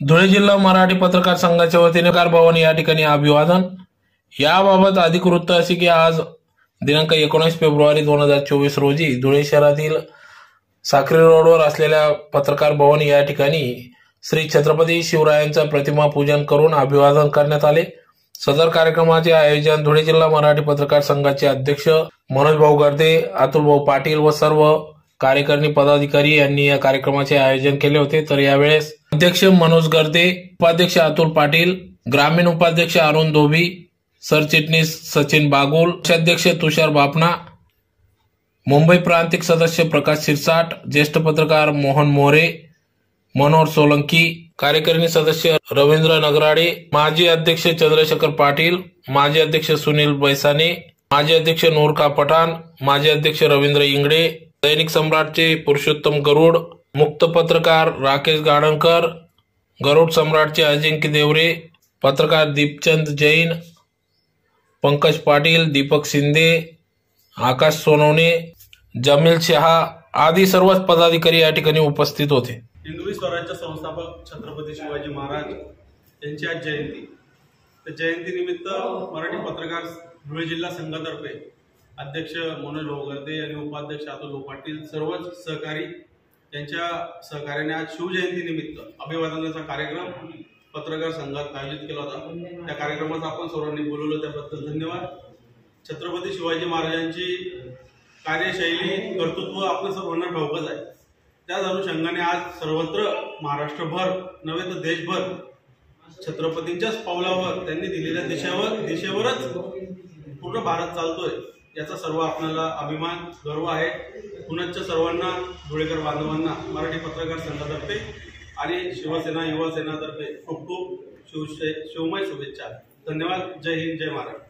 धुळे जिल्हा मराठी पत्रकार संघाच्या वतीने कार भवन या ठिकाणी अभिवादन. याबाबत अधिक वृत्त असे की आज दिनांक एकोणीस फेब्रुवारी दोन हजार चोवीस रोजी धुळे शहरातील साखरे रोडवर असलेल्या पत्रकार भवन या ठिकाणी श्री छत्रपती शिवरायांचा प्रतिमा पूजन करून अभिवादन करण्यात आले. सदर कार्यक्रमाचे आयोजन धुळे जिल्हा मराठी पत्रकार संघाचे अध्यक्ष मनोज भाऊ गर्दे अतुल भाऊ पाटील व सर्व कार्यकारिणी पदाधिकारी यांनी या कार्यक्रमाचे आयोजन केले होते. तर यावेळेस अध्यक्ष मनोज गर्दे उपाध्यक्ष अतुल पाटील ग्रामीण उपाध्यक्ष अरुण धोबी सरचिटणीस सचिन बागुल अध्यक्ष तुषार बापना मुंबई प्रांतिक सदस्य प्रकाश शिरसाट ज्येष्ठ पत्रकार मोहन मोरे मनोहर सोलंकी कार्यकारिणी सदस्य रवींद्र नगराडे माजी अध्यक्ष चंद्रशेखर पाटील माजी अध्यक्ष सुनील बैसाने माजी अध्यक्ष नूरका पठाण माजी अध्यक्ष रवींद्र इंगडे दैनिक सम्राटचे पुरुषोत्तम गरुड मुक्त पत्रकार राकेश गाडणकर गरुड सम्राटचे अजिंक्य देवरे पत्रकार दीपचंद जैन पंकज पाटील दीपक शिंदे आकाश सोनवणे जमील शहा आदी सर्वच पदाधिकारी या ठिकाणी उपस्थित होते. हिंदवी स्वराज्य संस्थापक छत्रपती शिवाजी महाराज यांची आज जयंती. तर जयंतीनिमित्त मराठी पत्रकार धुळे जिल्हा संघातर्फे अध्यक्ष मनोज भाऊ आणि उपाध्यक्ष अतुल पाटील सर्वच सहकारी त्यांच्या सहकार्याने आज शिवजयंतीनिमित्त अभिवादनाचा कार्यक्रम पत्रकार संघात आयोजित केला होता. त्या कार्यक्रमात आपण सर्वांनी बोलवलं त्याबद्दल धन्यवाद. छत्रपती शिवाजी महाराजांची कार्यशैली कर्तृत्व आपल्या सर्वांना ठाऊकच आहे. त्याच अनुषंगाने आज सर्वत्र महाराष्ट्रभर नव्हे तर देशभर छत्रपतींच्याच पावलावर त्यांनी दिलेल्या दिशेवर दिशेवरच पूर्ण भारत चालतोय. याचा सर्व आपल्याला अभिमान गर्व आहे. पुनश्च सर्वांना धुळेकर बांधवांना मराठी पत्रकार संघातर्फे आणि शिवसेना युवासेनातर्फे खूप खूप शिवशे शिवमय शुभेच्छा. धन्यवाद. जय हिंद जय महाराष्ट्र.